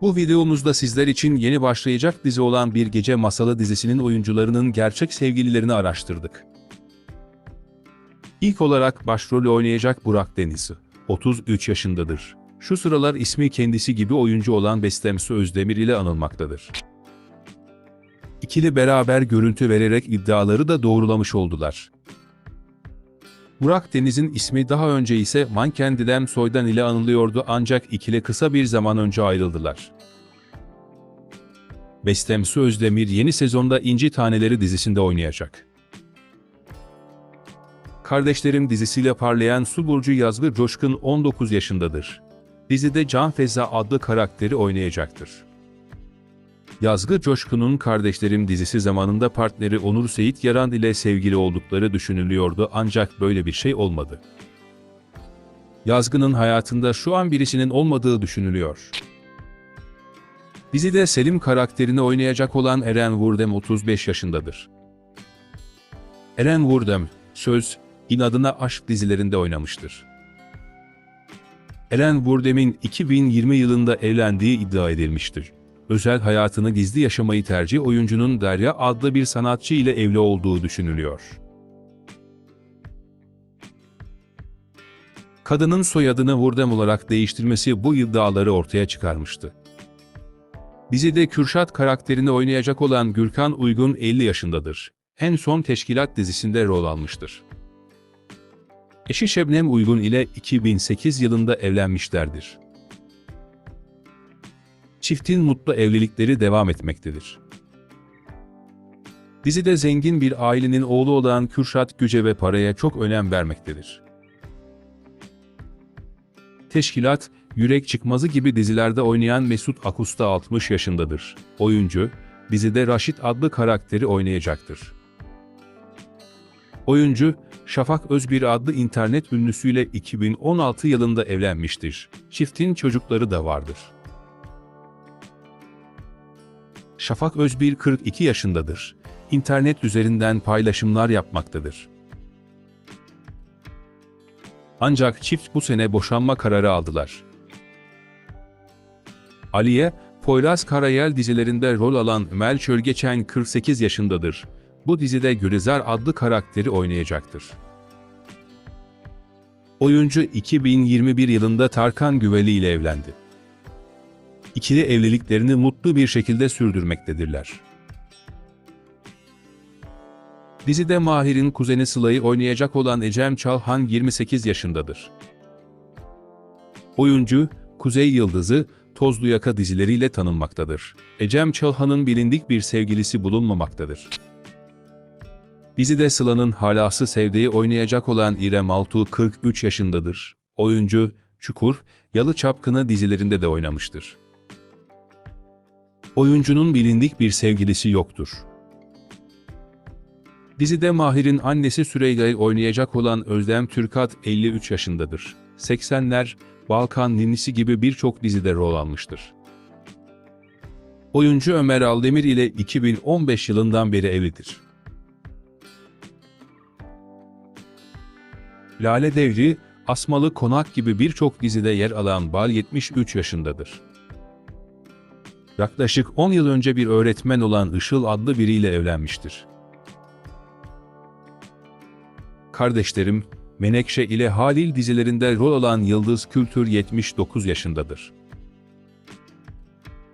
Bu videomuzda sizler için yeni başlayacak dizi olan Bir Gece Masalı dizisinin oyuncularının gerçek sevgililerini araştırdık. İlk olarak başrolü oynayacak Burak Deniz. 33 yaşındadır. Şu sıralar ismi kendisi gibi oyuncu olan Bestemsi Özdemir ile anılmaktadır. İkili beraber görüntü vererek iddiaları da doğrulamış oldular. Burak Deniz'in ismi daha önce ise manken Didem Soydan ile anılıyordu ancak ikili kısa bir zaman önce ayrıldılar. Bestemsi Özdemir yeni sezonda İnci Taneleri dizisinde oynayacak. Kardeşlerim dizisiyle parlayan Su Burcu Yazgı Coşkun 19 yaşındadır. Dizide Can Feza adlı karakteri oynayacaktır. Yazgı Coşkun'un Kardeşlerim dizisi zamanında partneri Onur Seyit Yaran ile sevgili oldukları düşünülüyordu ancak böyle bir şey olmadı. Yazgı'nın hayatında şu an birisinin olmadığı düşünülüyor. Dizide Selim karakterini oynayacak olan Eren Vurdem 35 yaşındadır. Eren Vurdem, Söz, İnadına Aşk dizilerinde oynamıştır. Eren Vurdem'in 2020 yılında evlendiği iddia edilmiştir. Özel hayatını gizli yaşamayı tercih oyuncunun Derya adlı bir sanatçı ile evli olduğu düşünülüyor. Kadının soyadını Vurdem olarak değiştirmesi bu iddiaları ortaya çıkarmıştı. Dizide Kürşat karakterini oynayacak olan Gürkan Uygun 50 yaşındadır. En son Teşkilat dizisinde rol almıştır. Eşi Şebnem Uygun ile 2008 yılında evlenmişlerdir. Çiftin mutlu evlilikleri devam etmektedir. Dizide zengin bir ailenin oğlu olan Kürşat güce ve paraya çok önem vermektedir. Teşkilat, Yürek Çıkmazı gibi dizilerde oynayan Mesut Akusta 60 yaşındadır. Oyuncu, dizide Raşit adlı karakteri oynayacaktır. Oyuncu, Şafak Özbir adlı internet ünlüsüyle 2016 yılında evlenmiştir. Çiftin çocukları da vardır. Şafak Özbir 42 yaşındadır. İnternet üzerinden paylaşımlar yapmaktadır. Ancak çift bu sene boşanma kararı aldılar. Aliye, Poyraz Karayel dizilerinde rol alan Mel Çölgeçen 48 yaşındadır. Bu dizide Gülizar adlı karakteri oynayacaktır. Oyuncu 2021 yılında Tarkan Güveli ile evlendi. İkili evliliklerini mutlu bir şekilde sürdürmektedirler. Dizide Mahir'in kuzeni Sıla'yı oynayacak olan Ecem Çalhan 28 yaşındadır. Oyuncu, Kuzey Yıldızı, Tozlu Yaka dizileriyle tanınmaktadır. Ecem Çalhan'ın bilindik bir sevgilisi bulunmamaktadır. Dizide Sıla'nın halası Sevde'yi oynayacak olan İrem Altuğ 43 yaşındadır. Oyuncu, Çukur, Yalı Çapkını dizilerinde de oynamıştır. Oyuncunun bilindik bir sevgilisi yoktur. Dizide Mahir'in annesi Süreyya'yı oynayacak olan Özlem Türkat 53 yaşındadır. 80'ler, Balkan Ninnisi gibi birçok dizide rol almıştır. Oyuncu Ömer Aldemir ile 2015 yılından beri evlidir. Lale Devri, Asmalı Konak gibi birçok dizide yer alan Bal 73 yaşındadır. Yaklaşık 10 yıl önce bir öğretmen olan Işıl adlı biriyle evlenmiştir. Kardeşlerim, Menekşe ile Halil dizilerinde rol alan Yıldız Kültür 79 yaşındadır.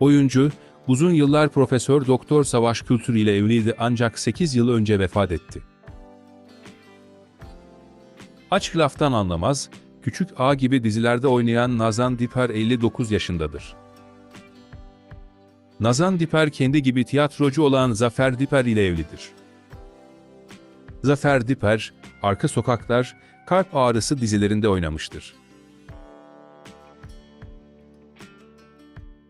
Oyuncu, uzun yıllar Profesör Doktor Savaş Kültür ile evliydi ancak 8 yıl önce vefat etti. Aç laftan anlamaz, Küçük A gibi dizilerde oynayan Nazan Diper 59 yaşındadır. Nazan Diper kendi gibi tiyatrocu olan Zafer Diper ile evlidir. Zafer Diper, Arka Sokaklar, Kalp Ağrısı dizilerinde oynamıştır.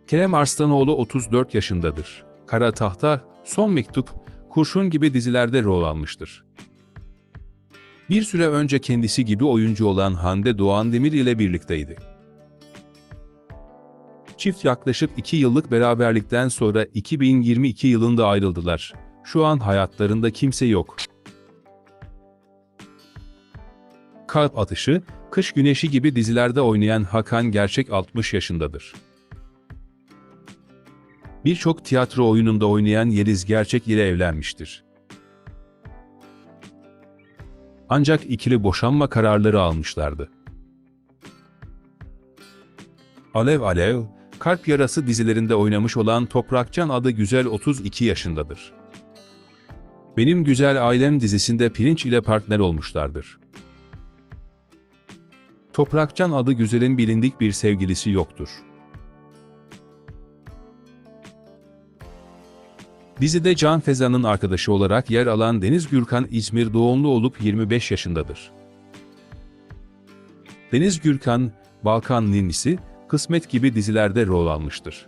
Kerem Arslanoğlu 34 yaşındadır. Kara Tahta, Son Mektup, Kurşun gibi dizilerde rol almıştır. Bir süre önce kendisi gibi oyuncu olan Hande Doğan Demir ile birlikteydi. Çift yaklaşık 2 yıllık beraberlikten sonra 2022 yılında ayrıldılar. Şu an hayatlarında kimse yok. Kalp Atışı, Kış Güneşi gibi dizilerde oynayan Hakan Gerçek 60 yaşındadır. Birçok tiyatro oyununda oynayan Yeliz Gerçek ile evlenmiştir. Ancak ikili boşanma kararları almışlardı. Alev Alev, Kalp Yarası dizilerinde oynamış olan Toprakcan adı Güzel 32 yaşındadır. Benim Güzel Ailem dizisinde Pirinç ile partner olmuşlardır. Toprakcan adı Güzel'in bilindik bir sevgilisi yoktur. Dizide Can Feza'nın arkadaşı olarak yer alan Deniz Gürkan İzmir doğumlu olup 25 yaşındadır. Deniz Gürkan, Balkan Ninnisi, Kısmet gibi dizilerde rol almıştır.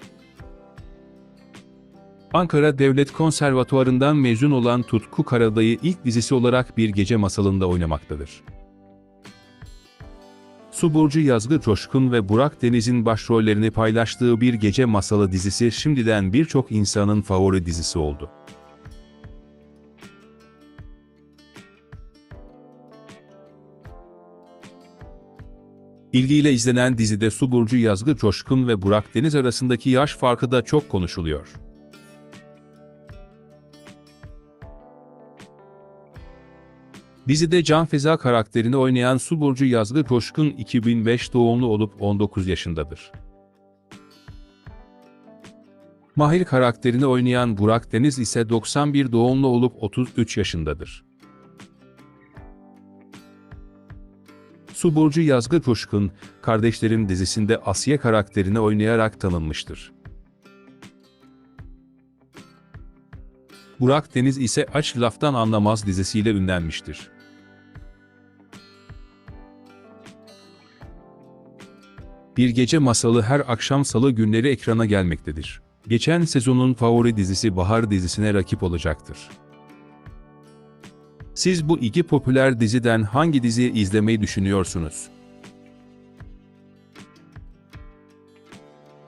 Ankara Devlet Konservatuvarı'ndan mezun olan Tutku Karadayı ilk dizisi olarak Bir Gece Masalı'nda oynamaktadır. Su Burcu Yazgı Coşkun ve Burak Deniz'in başrollerini paylaştığı Bir Gece Masalı dizisi şimdiden birçok insanın favori dizisi oldu. İlgiyle izlenen dizide Su Burcu Yazgı Coşkun ve Burak Deniz arasındaki yaş farkı da çok konuşuluyor. Dizide Can Feza karakterini oynayan Su Burcu Yazgı Coşkun 2005 doğumlu olup 19 yaşındadır. Mahir karakterini oynayan Burak Deniz ise 91 doğumlu olup 33 yaşındadır. Su Burcu Yazgı Coşkun, Kardeşlerim dizisinde Asiye karakterini oynayarak tanınmıştır. Burak Deniz ise Aç Laftan Anlamaz dizisiyle ünlenmiştir. Bir Gece Masalı her akşam salı günleri ekrana gelmektedir. Geçen sezonun favori dizisi Bahar dizisine rakip olacaktır. Siz bu iki popüler diziden hangi diziyi izlemeyi düşünüyorsunuz?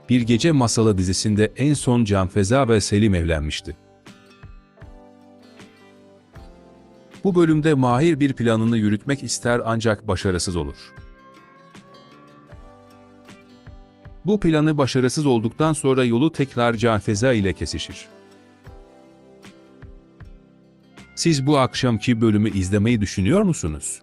Bir Gece Masalı dizisinde en son Can Feza ve Selim evlenmişti. Bu bölümde Mahir bir planını yürütmek ister ancak başarısız olur. Bu planı başarısız olduktan sonra yolu tekrar Can Feza ile kesişir. Siz bu akşamki bölümü izlemeyi düşünüyor musunuz?